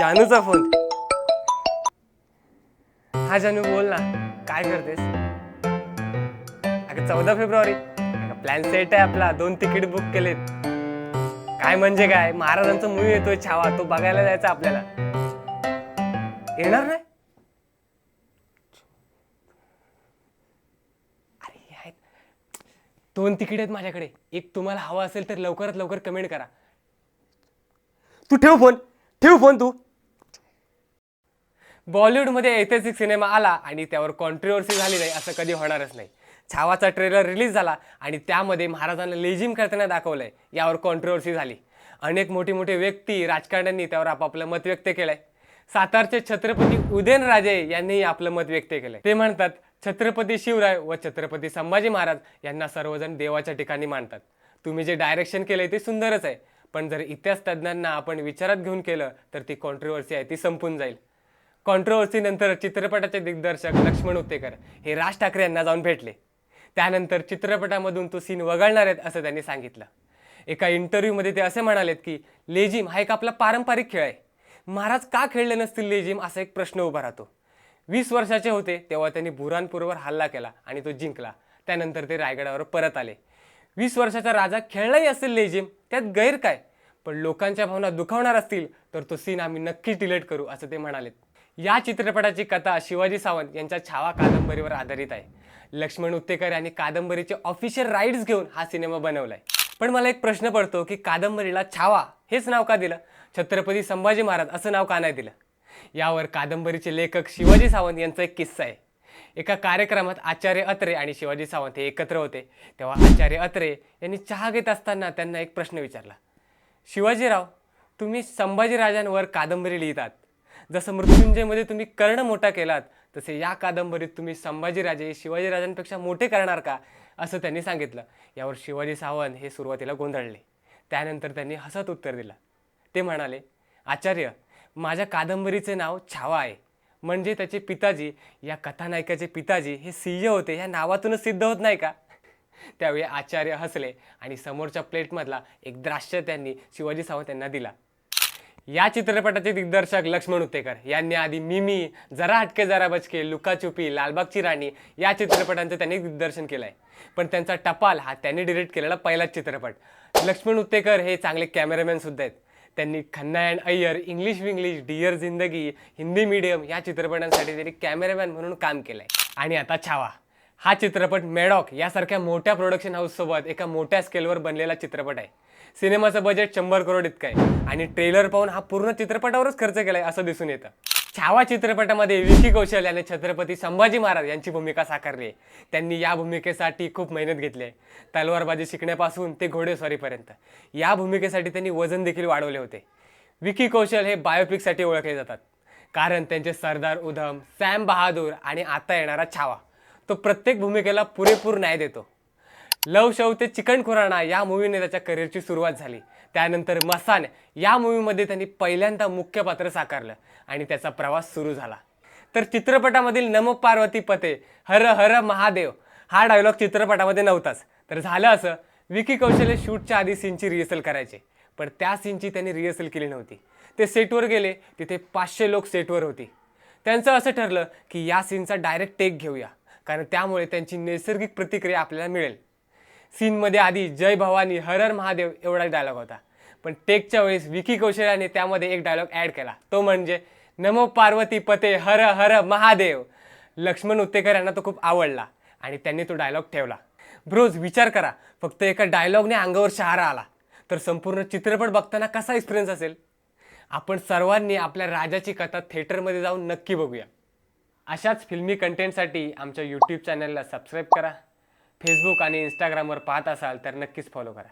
जानूचा phone. हा जानू बोल ना. काय करतेस? अगं चौदा फेब्रुवारी. अगं प्लॅन सेट आहे आपला. दोन तिकीट बुक केलेत. काय म्हणजे काय? महाराजांचा मूवी येतोय छावा. तो बघायला जायचा आपल्याला. येणार नाही? दोन तिकीट आहेत माझ्याकडे. एक तुम्हाला हवा असेल तर लवकरात लवकर कमेंट करा. तू ठेव फोन. ठेव फोन तू. बॉलिवूडमध्ये ऐतिहासिक सिनेमा आला आणि त्यावर कॉन्ट्रोवर्सी झाली नाही असं कधी होणारच नाही. छावाचा ट्रेलर रिलीज झाला आणि त्यामध्ये महाराजांना लेझिम करताना दाखवलं आहे यावर कॉन्ट्रोवर्सी झाली. अनेक मोठी मोठी व्यक्ती राजकारण्यांनी त्यावर आपापलं मत व्यक्त केलंय. सातारचे छत्रपती उदयनराजे यांनीही आपलं मत व्यक्त केलंय. ते म्हणतात छत्रपती शिवराय व छत्रपती संभाजी महाराज यांना सर्वजण देवाच्या ठिकाणी मानतात. तुम्ही जे डायरेक्शन केलंय ते सुंदरच आहे. पण जर इतिहास तज्ज्ञांना आपण विचारात घेऊन केलं तर ती कॉन्ट्रोवर्सी आहे ती संपून जाईल. कॉन्ट्रोवर्सीनंतर चित्रपटाचे दिग्दर्शक लक्ष्मण उत्तेकर हे राज ठाकरे यांना जाऊन भेटले. त्यानंतर चित्रपटामधून तो सीन वगळणार आहेत असं त्यांनी सांगितलं. एका इंटरव्ह्यूमध्ये ते असे म्हणालेत की लेझिम हा एक आपला पारंपरिक खेळ आहे. महाराज का खेळले नसतील लेझिम असा एक प्रश्न उभा राहतो. वीस वर्षाचे होते तेव्हा त्यांनी बुरानपूरवर हल्ला केला आणि तो जिंकला. त्यानंतर ते रायगडावर परत आले. वीस वर्षाचा राजा खेळलाही असेल लेझिम त्यात गैर काय? पण लोकांच्या भावना दुखावणार असतील तर तो सीन आम्ही नक्कीच डिलीट करू असं ते म्हणालेत. या चित्रपटाची कथा शिवाजी सावंत यांच्या छावा कादंबरीवर आधारित आहे. लक्ष्मण उत्तेकर यांनी कादंबरीचे ऑफिशियल राईट्स घेऊन हा सिनेमा बनवलाय. पण मला एक प्रश्न पडतो की कादंबरीला छावा हेच नाव का दिलं? छत्रपती संभाजी महाराज असं नाव का नाही दिलं? यावर कादंबरीचे लेखक शिवाजी सावंत यांचा एक किस्सा आहे. एका कार्यक्रमात आचार्य अत्रे आणि शिवाजी सावंत हे एकत्र होते. तेव्हा आचार्य अत्रे यांनी चहा घेत असताना त्यांना एक प्रश्न विचारला. शिवाजीराव तुम्ही संभाजीराजांवर कादंबरी लिहितात. जसं मृत्युंजयमध्ये तुम्ही कर्ण मोठा केलात तसे या कादंबरीत तुम्ही संभाजीराजे शिवाजीराजांपेक्षा मोठे करणार का असं त्यांनी सांगितलं. यावर शिवाजी सावंत हे सुरुवातीला गोंधळले. त्यानंतर त्यांनी हसत उत्तर दिलं. ते म्हणाले आचार्य माझ्या कादंबरीचे नाव छावा आहे. म्हणजे त्याचे पिताजी या कथानायकाचे पिताजी हे सिंह होते ह्या नावातूनच सिद्ध होत नाही का? त्यावेळी आचार्य हसले आणि समोरच्या प्लेटमधला एक द्राक्ष त्यांनी शिवाजी सावंत यांना दिला. या चित्रपटाचे दिग्दर्शक लक्ष्मण उत्तेकर यांनी आधी मिमी जरा हटके जरा बचके लुकाचुपी लालबागची राणी या चित्रपटांचं त्यांनी दिग्दर्शन केलं आहे पण त्यांचा टपाल हा त्यांनी डिरेक्ट केलेला पहिलाच चित्रपट. लक्ष्मण उत्तेकर हे चांगले कॅमेरामॅन सुद्धा आहेत. त्यांनी Khanna and Iyer English Vinglish dear Zindagi Hindi medium या चित्रपटांसाठी त्यांनी कॅमेरामॅन म्हणून काम केलं आहे आणि आता छावा. हा चित्रपट मेडॉक यासारख्या मोठ्या प्रोडक्शन हाऊससोबत एका मोठ्या स्केलवर बनलेला चित्रपट आहे. सिनेमाचं बजेट शंभर करोड इतकं आहे. आणि ट्रेलर पाहून हा पूर्ण चित्रपटावरच खर्च केलाय असं दिसून येतं. छावा चित्रपटामध्ये विकी कौशल याने छत्रपती संभाजी महाराज यांची भूमिका साकारली आहे. त्यांनी या भूमिकेसाठी खूप मेहनत घेतली आहे. तलवारबाजी शिकण्यापासून ते घोडेस्वारीपर्यंत या भूमिकेसाठी त्यांनी वजन देखील वाढवले होते. विकी कौशल हे बायोपिकसाठी ओळखले जातात. कारण त्यांचे सरदार उधम सॅम बहादूर आणि आता येणारा छावा. तो प्रत्येक भूमिकेला पुरेपूर न्याय देतो. लव शव ते चिकन खुराणा या मूवीने त्याच्या करिअरची सुरुवात झाली. त्यानंतर मसान या मूवीमध्ये त्यांनी पहिल्यांदा मुख्य पात्र साकारलं आणि त्याचा प्रवास सुरू झाला. तर चित्रपटामधील नमक पार्वती पते हर हर महादेव हा डायलॉग चित्रपटामध्ये नव्हताच. तर झालं असं विकी कौशल्य शूटच्या आधी सीनची रिहर्सल करायचे. पण त्या सीनची त्यांनी रिहर्सल केली नव्हती. ते सेटवर गेले तिथे पाचशे लोक सेटवर होती. त्यांचं असं ठरलं की या सीनचा डायरेक्ट टेक घेऊया. कारण त्यामुळे त्यांची नैसर्गिक प्रतिक्रिया आपल्याला मिळेल. सीनमध्ये आधी जय भवानी हर हर महादेव एवढा डायलॉग होता. पण टेकच्या वेळेस विकी कौशल्याने त्यामध्ये एक डायलॉग ॲड केला. तो म्हणजे नमो पार्वती पते हर हर महादेव. लक्ष्मण उत्तेकर यांना तो खूप आवडला आणि त्यांनी तो डायलॉग ठेवला. ब्रोज विचार करा. फक्त एका डायलॉगने अंगावर शहारा आला. तर संपूर्ण चित्रपट बघताना कसा एक्सपिरियन्स असेल? आपण सर्वांनी आपल्या राजाची कथा थिएटरमध्ये जाऊन नक्की बघूया. अशाच फिल्मी कंटेंटसाठी आमच्या यूट्यूब चॅनलला सबस्क्राईब करा. फेसबुक आणि इंस्टाग्रामवर पाहत असाल तर नक्कीच फॉलो करा.